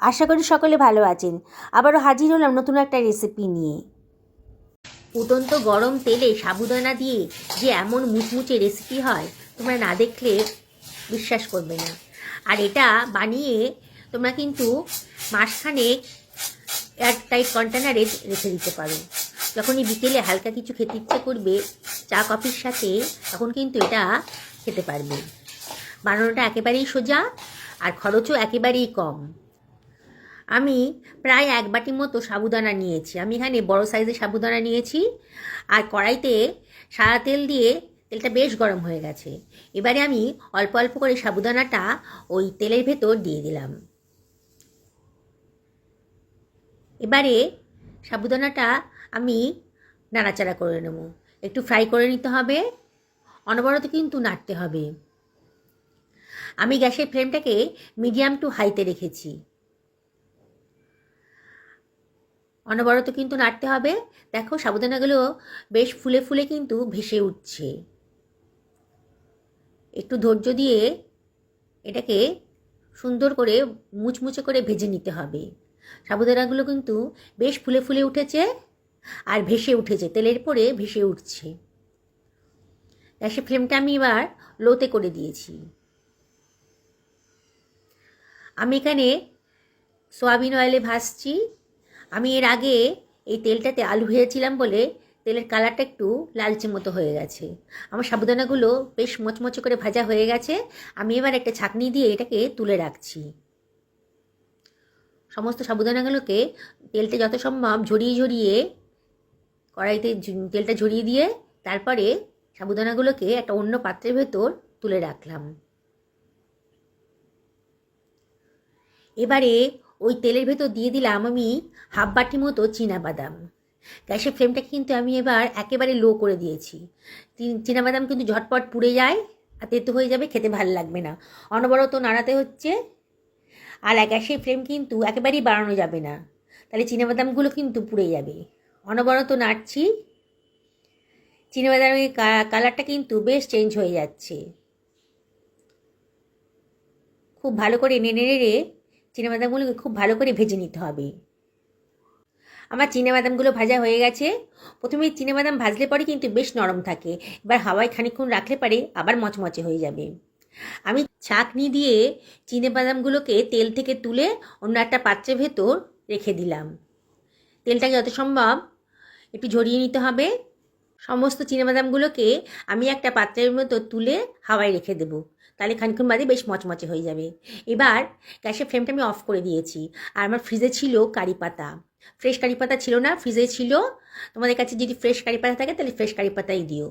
আশা করি সকলে ভালো আছেন। আবারও হাজির হলাম নতুন একটা রেসিপি নিয়ে। উদন্ত গরম তেলে সাবুদানা দিয়ে যে এমন মুচমুচে রেসিপি হয়, তোমরা না দেখলে বিশ্বাস করবে না। আর এটা বানিয়ে তোমরা কিন্তু মাসখানেক এয়ার টাইট কন্টেনারে রেখে দিতে পারো। যখনই বিকেলে হালকা কিছু খেতে ইচ্ছে করবে, চা, কফির সাথে, তখন কিন্তু এটা খেতে পারবে। বানানোটা একেবারেই সোজা, আর খরচও একেবারেই কম। আমি প্রায় এক বাটি মতো সাবুদানা নিয়েছি। আমি এখানে বড় সাইজের সাবুদানা নিয়েছি আর কড়াইতে সাদা তেল দিয়ে তেলটা বেশ গরম হয়ে গেছে। এবারে আমি অল্প অল্প করে সাবুদানাটা ওই তেলের ভেতর দিয়ে দিলাম। এবারে সাবুদানাটা আমি নাড়াচাড়া করে নেব। একটু ফ্রাই করে নিতে হবে। অনবরত কিন্তু নাড়তে হবে। আমি গ্যাসের ফ্লেমটাকে মিডিয়াম টু হাইতে রেখেছি। অনবরত কিন্তু নাড়তে হবে। দেখো সাবুদানাগুলো বেশ ফুলে ফুলে কিন্তু ভেসে উঠছে। একটু ধৈর্য দিয়ে এটাকে সুন্দর করে মুচমুচে করে ভেজে নিতে হবে। সাবুদানাগুলো কিন্তু বেশ ফুলে ফুলে উঠেছে আর ভেসে উঠেছে, তেলের পরে ভেসে উঠছে। গ্যাসের ফ্লেমটা আমি এবার লোতে করে দিয়েছি। আমি এখানে সোয়াবিন অয়েলে ভাজছি। আমি এর আগে এই তেলটাতে আলু ভেজেছিলাম বলে তেলের কালারটা একটু লালচে মতো হয়ে গেছে। আমার সাবুদানাগুলো বেশ মচমচে করে ভাজা হয়ে গেছে। আমি এবার একটা ছাঁকনি দিয়ে এটাকে তুলে রাখছি। সমস্ত সাবুদানাগুলোকে তেলটা যত সম্ভব ঝরিয়ে ঝরিয়ে কড়াইতে তেলটা ঝরিয়ে দিয়ে তারপরে সাবুদানাগুলোকে একটা অন্য পাত্রের ভেতর তুলে রাখলাম। এবারে ওই তেলের ভেতর দিয়ে দিলাম আমি হাফ বাটি মতো বাদাম গ্যাসের ফ্লেমটা কিন্তু আমি এবার একেবারে লো করে দিয়েছি। বাদাম কিন্তু ঝটপট পুড়ে যায়, আর তেতো হয়ে যাবে, খেতে ভালো লাগবে না। অনবরত নাড়াতে হচ্ছে, আর গ্যাসের ফ্লেম কিন্তু একেবারেই বাড়ানো যাবে না। তাহলে বাদামগুলো কিন্তু পুড়ে যাবে। অনবরত নাড়ছি। বাদামের কালারটা কিন্তু বেশ চেঞ্জ হয়ে যাচ্ছে। খুব ভালো করে নেড়ে নেড়ে বাদামগুলোকে খুব ভালো করে ভেজে নিতে হবে। আমার বাদামগুলো ভাজা হয়ে গেছে। প্রথমে বাদাম ভাজলে পরে কিন্তু বেশ নরম থাকে। এবার হাওয়ায় খানিক্ষণ রাখলে পরে আবার মচমচে হয়ে যাবে। আমি ছাঁকনি দিয়ে বাদামগুলোকে তেল থেকে তুলে অন্য একটা পাত্রের ভেতর রেখে দিলাম। তেলটাকে যত সম্ভব একটু ঝরিয়ে নিতে হবে। সমস্ত বাদামগুলোকে আমি একটা পাত্রের মতো তুলে হাওয়ায় রেখে দেবো। তাহলে খানিক্ষণ বাদে বেশ মচমচে হয়ে যাবে। এবার গ্যাসের ফ্লেমটা আমি অফ করে দিয়েছি। আর আমার ফ্রিজে ছিল কারি পাতা। ফ্রেশ কারি পাতা ছিল না, ফ্রিজে ছিল। তোমাদের কাছে যদি ফ্রেশ কারি পাতা থাকে তাহলে ফ্রেশ কারি পাতাই দিও।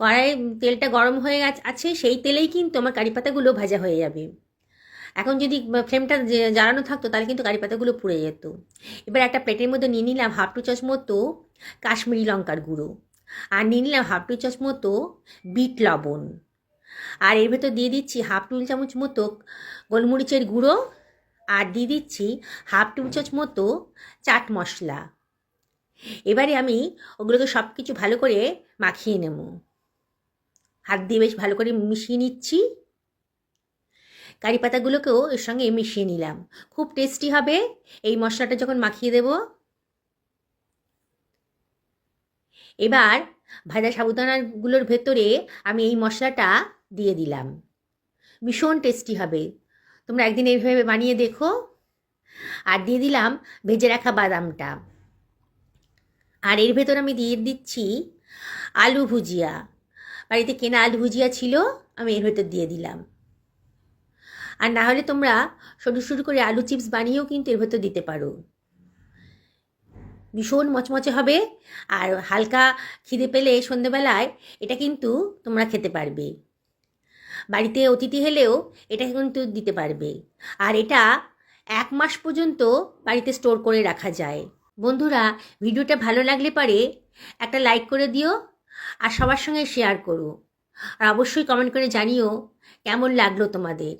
কড়াই তেলটা গরম হয়ে আছে সেই তেলেই কিন্তু আমার কারি পাতাগুলো ভাজা হয়ে যাবে। এখন যদি ফ্লেমটা জ্বালানো থাকতো তাহলে কিন্তু কারি পাতাগুলো পুড়ে যেত। এবার একটা প্লেটের মধ্যে নিয়ে নিলাম হাফ টু চামচ মতো কাশ্মীরি লঙ্কার গুঁড়ো। আর নিয়ে নিলাম হাফ টু চামচ মতো বিট লবণ। আর এর ভেতর দিয়ে দিচ্ছি হাফ টেবিল চামচ মতো গোলমরিচের গুঁড়ো, আর দিয়ে দিচ্ছি হাফ টেবিল চামচ মতো চাট মশলা। এবারে আমি ওগুলোকে সব কিছু ভালো করে মাখিয়ে নেব। হাত দিয়ে বেশ ভালো করে মিশিয়ে নিচ্ছি। কারি পাতাগুলোকেও এর সঙ্গে মিশিয়ে নিলাম। খুব টেস্টি হবে। এই মশলাটা যখন মাখিয়ে দেব। এবার ভাজা সাবুদানাগুলোর ভেতরে আমি এই মশলাটা দিয়ে দিলাম। ভীষণ টেস্টি হবে। তোমরা একদিন এইভাবে বানিয়ে দেখো। আর দিয়ে দিলাম ভেজে রাখা বাদামটা। আর এর ভেতর আমি দিয়ে দিচ্ছি আলু ভুজিয়া। বাড়িতে কেনা আলু ভুজিয়া ছিল, আমি এর ভেতর দিয়ে দিলাম। আর না হলে তোমরা সরু সরু করে আলু চিপস বানিয়েও কিন্তু এর ভেতর দিতে পারো। ভীষণ মচমচে হবে। আর হালকা খিদে পেলে সন্ধেবেলায় এটা কিন্তু তোমরা খেতে পারবে। বাড়িতে অতিথি হলেও এটা কিন্তু দিতে পারবে। আর এটা এক মাস পর্যন্ত বাড়িতে স্টোর করে রাখা যায়। বন্ধুরা, ভিডিওটা ভালো লাগলে পারে একটা লাইক করে দিও আর সবার সঙ্গে শেয়ার করো। আর অবশ্যই কমেন্ট করে জানিও কেমন লাগল তোমাদের।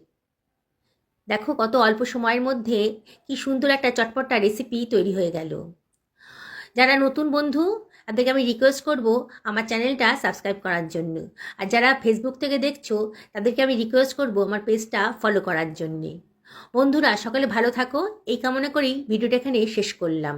দেখো কত অল্প সময়ের মধ্যে কি সুন্দর একটা চটপটা রেসিপি তৈরি হয়ে গেল। যারা নতুন বন্ধু তাদেরকে আমি রিকোয়েস্ট করব আমার চ্যানেলটা সাবস্ক্রাইব করার জন্য। আর যারা ফেসবুক থেকে দেখছ, তাদেরকে আমি রিকোয়েস্ট করব আমার পেজটা ফলো করার জন্যে। বন্ধুরা, সকলে ভালো থাকো। এই কামনা করেই ভিডিওটা এখানে শেষ করলাম।